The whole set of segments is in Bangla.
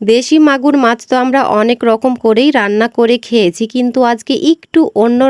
দেশি মাগুর মাছ তো আমরা অনেক রকম করেই রান্না করে খেয়েছি, কিন্তু আজকে একটু অন্য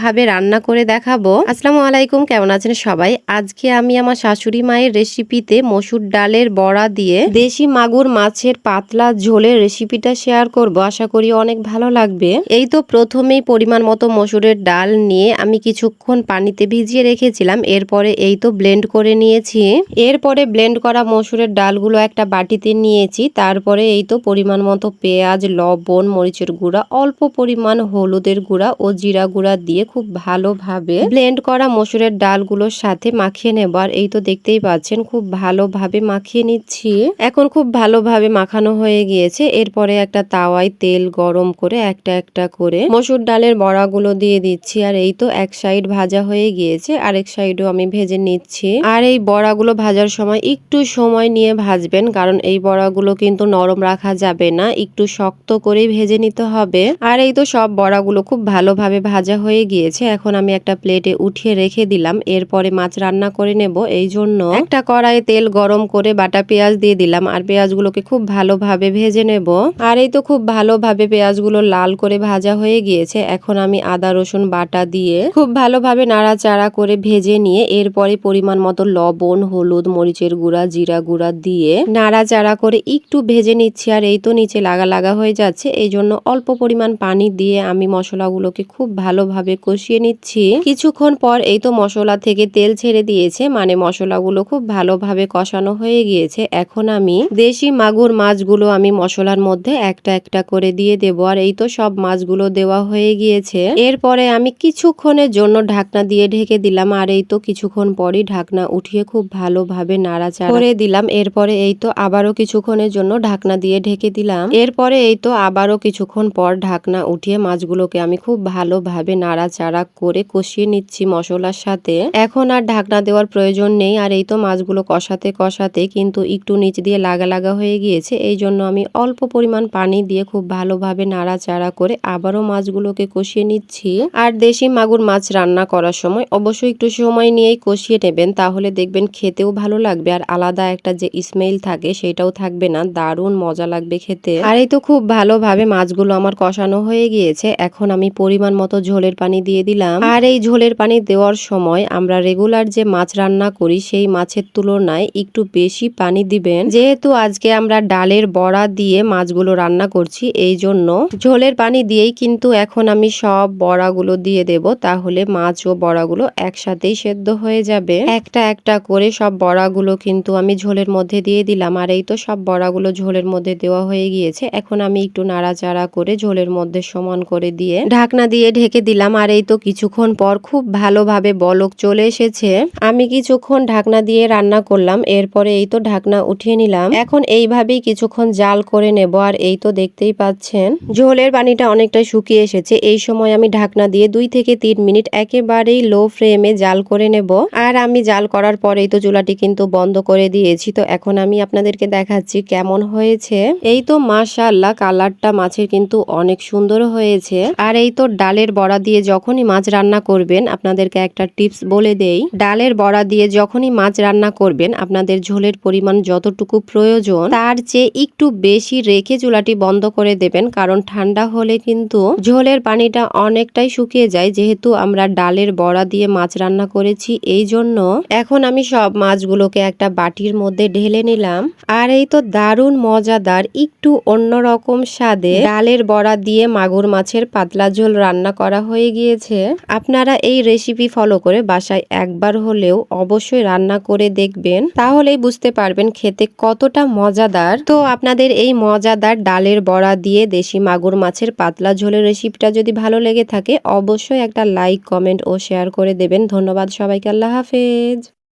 ভাবে রান্না করে দেখাবো। আসসালামু আলাইকুম, কেমন আছেন সবাই? আজকে আমি আমার শাশুড়ি মায়ের রেসিপিতে মসুর ডালের বড়া দিয়ে দেশি মাগুর মাছের পাতলা ঝোলের রেসিপিটা শেয়ার করব। আশা করি অনেক ভালো লাগবে। এই তো প্রথমেই পরিমাণ মতো মসুরের ডাল নিয়ে আমি কিছুক্ষণ পানিতে ভিজিয়ে রেখেছিলাম, এরপরে এই তো ব্লেন্ড করে নিয়েছি। এরপরে ব্লেন্ড করা মসুরের ডালগুলো একটা বাটিতে নিয়েছি, তারপরে এই তো পরিমাণ মতো পেঁয়াজ, লবণ, মরিচের গুঁড়া, অল্প পরিমাণ হলুদের গুঁড়া ও জিরা গুঁড়া দিয়ে খুব ভালোভাবে ব্লেন্ড করা মসুরের ডালগুলোর সাথে মাখিয়ে নেব। আর এই তো দেখতেই পাচ্ছেন, খুব ভালোভাবে মাখিয়ে নিচ্ছি। এখন খুব ভালোভাবে মাখানো হয়ে গিয়েছে। এরপরে একটা তাওয়ায় তেল গরম করে একটা একটা করে মসুর ডালের বড়াগুলো দিয়ে দিচ্ছি। আর এই তো এক সাইড ভাজা হয়ে গিয়েছে, আরেক সাইডও আমি ভেজে নিচ্ছি। আর এই বড়াগুলো ভাজার সময় একটু সময় নিয়ে ভাজবেন, কারণ এই বড়াগুলো কিন্তু নরম রাখা যাবে না, একটু শক্ত করে ভেজে নিতে হবে। আর এই তো সব বড়াগুলো খুব ভালোভাবে ভাজা হয়ে গিয়েছে, এখন আমি একটা প্লেটে উঠিয়ে রেখে দিলাম, এরপরে মাছ রান্না করে নেব এই জন্য। একটা কড়াইয়ে তেল গরম করে বাটা পেঁয়াজ দিয়ে দিলাম, আর পেঁয়াজগুলোকে খুব ভালোভাবে ভেজে নেব। আর এই তো খুব ভালোভাবে পেঁয়াজগুলো লাল করে ভাজা হয়ে গিয়েছে, এখন আমি আদা, রসুন, বাটা দিয়ে খুব ভালোভাবে নাড়াচাড়া করে ভেজে নিয়ে, এরপরে পরিমাণ মতো লবণ, হলুদ, মরিচের গুঁড়া, জিরা গুঁড়া দিয়ে নাড়াচাড়া করে একটু ভেজে নিচ্ছি, আর এই তো নিচে লাগা লাগা হয়ে যাচ্ছে। এই জন্য অল্প পরিমাণ পানি দিয়ে আমি মশলাগুলোকে খুব ভালোভাবে কষিয়ে নিচ্ছি। কিছুক্ষণ পর এই তো মশলা থেকে তেল ছেড়ে দিয়েছে মানে মশলাগুলো খুব ভালোভাবে কষানো হয়ে গিয়েছে। এখন আমি দেশি মাগুর মাছগুলো আমি মশলার মধ্যে একটা একটা করে দিয়ে দেব, আর এই তো সব মাছগুলো দেওয়া হয়ে গিয়েছে। এরপরে আমি কিছুক্ষণের জন্য ঢাকনা দিয়ে ঢেকে দিলাম, আর এই তো কিছুক্ষণ পরই ঢাকনা উঠিয়ে খুব ভালোভাবে নাড়াচাড়া করে দিলাম। এরপরে এই তো আবারও কিছুক্ষণের জন্য ঢাকনা দিয়ে ঢেকে দিলাম। এরপরে এই তো আবারও কিছুক্ষণ পর ঢাকনা উঠিয়ে মাছগুলোকে আমি খুব ভালোভাবে নাড়াচাড়া করে কষিয়ে নিচ্ছি মশলার সাথে। এখন আর ঢাকনা দেওয়ার প্রয়োজন নেই, আর এই তো মাছগুলো কষাতে কষাতে কিন্তু একটু নিচ দিয়ে লাগা লাগা হয়ে গিয়েছে। এই জন্য আমি অল্প পরিমাণ পানি দিয়ে খুব ভালোভাবে নাড়াচাড়া করে আবারও মাছগুলোকে কষিয়ে নিচ্ছি। আর দেশি মাগুর মাছ রান্না করার সময় অবশ্যই একটু সময় নিয়েই কষিয়ে নেবেন, তাহলে দেখবেন খেতেও ভালো লাগবে। আর আলাদা একটা যে স্মেল থাকে সেটাও থাকবে না, দারুণ মজা লাগবে খেতে। আর এই তো খুব ভালোভাবে মাছগুলো আমার কষানো হয়ে গিয়েছে, এখন আমি পরিমাণ মতো ঝোলের পানি দিয়ে দিলাম। আর এই ঝোলের পানি দেওয়ার সময় আমরা রেগুলার যে মাছ রান্না করি, সেই মাছের তুলনায় একটু বেশি পানি দিবেন। যেহেতু আজকে আমরা ডালের বড়া দিয়ে মাছগুলো রান্না করছি, এই জন্য ঝোলের পানি দিয়েই কিন্তু এখন আমি সব বড়াগুলো দিয়ে দেব, তাহলে মাছ ও বড়াগুলো একসাথেই সেদ্ধ হয়ে যাবে। একটা একটা করে সব বড়াগুলো কিন্তু আমি ঝোলের মধ্যে দিয়ে দিলাম, আর এই তো সব বড়াগুলো ঝোলের মধ্যে দেওয়া হয়ে গিয়েছে। এখন আমি একটু নাড়াচাড়া করে ঝোলের মধ্যে সমান করে দিয়ে ঢাকনা দিয়ে ঢেকে দিলাম। আর এই তো কিছুক্ষণ পর খুব ভালোভাবে বলক চলে এসেছে। আমি কিছুক্ষণ ঢাকনা দিয়ে রান্না করলাম। এরপরে এই তো ঢাকনা উঠিয়ে নিলাম। এখন এইভাবেই কিছুক্ষণ জাল করে নেব। আর এই তো দেখতেই পাচ্ছেন, ঝোলের পানিটা অনেকটা শুকিয়ে এসেছে। এই সময় আমি ঢাকনা দিয়ে দুই থেকে তিন মিনিট একেবারেই লো ফ্লেমে জাল করে নেব। আর আমি জাল করার পরেই তো চুলাটি কিন্তু বন্ধ করে দিয়েছি। তো এখন আমি আপনাদেরকে দেখাচ্ছি কেমন হয়েছে। এই তো মাশাআল্লাহ, কালারটা মাছের কিন্তু অনেক সুন্দর হয়েছে। আর এই তো ডালের বড়া দিয়ে যখনই মাছ রান্না করবেন, আপনাদেরকে একটা টিপস বলে দেই। ডালের বড়া দিয়ে যখনই মাছ রান্না করবেন, আপনাদের ঝোলের পরিমাণ যতটুকু প্রয়োজন, তার চেয়ে একটু বেশি রেখে চুলাটি বন্ধ করে দেবেন, কারণ ঠান্ডা হলে কিন্তু ঝোলের পানিটা অনেকটাই শুকিয়ে যায়। যেহেতু আমরা ডালের বড়া দিয়ে মাছ রান্না করেছি, এই জন্য এখন আমি সব মাছগুলোকে একটা বাটির মধ্যে ঢেলে নিলাম। আর এই তো দারুণ মজাদার একটু অন্যরকম স্বাদে ডালের বড়া দিয়ে মাগুর মাছের পাতলা ঝোল রান্না করা হয়ে গিয়েছে। আপনারা এই রেসিপি ফলো করে বাসায় একবার হলেও অবশ্যই রান্না করে দেখবেন। তাহলেই বুঝতে পারবেন খেতে কতটা মজাদার। তো আপনাদের এই মজাদার ডালের বড়া দিয়ে দেশি মাগুর মাছের পাতলা ঝোলের রেসিপিটা যদি ভালো লেগে থাকে, অবশ্যই একটা লাইক কমেন্ট ও শেয়ার করে দেবেন। ধন্যবাদ সবাইকে, আল্লাহ হাফেজ।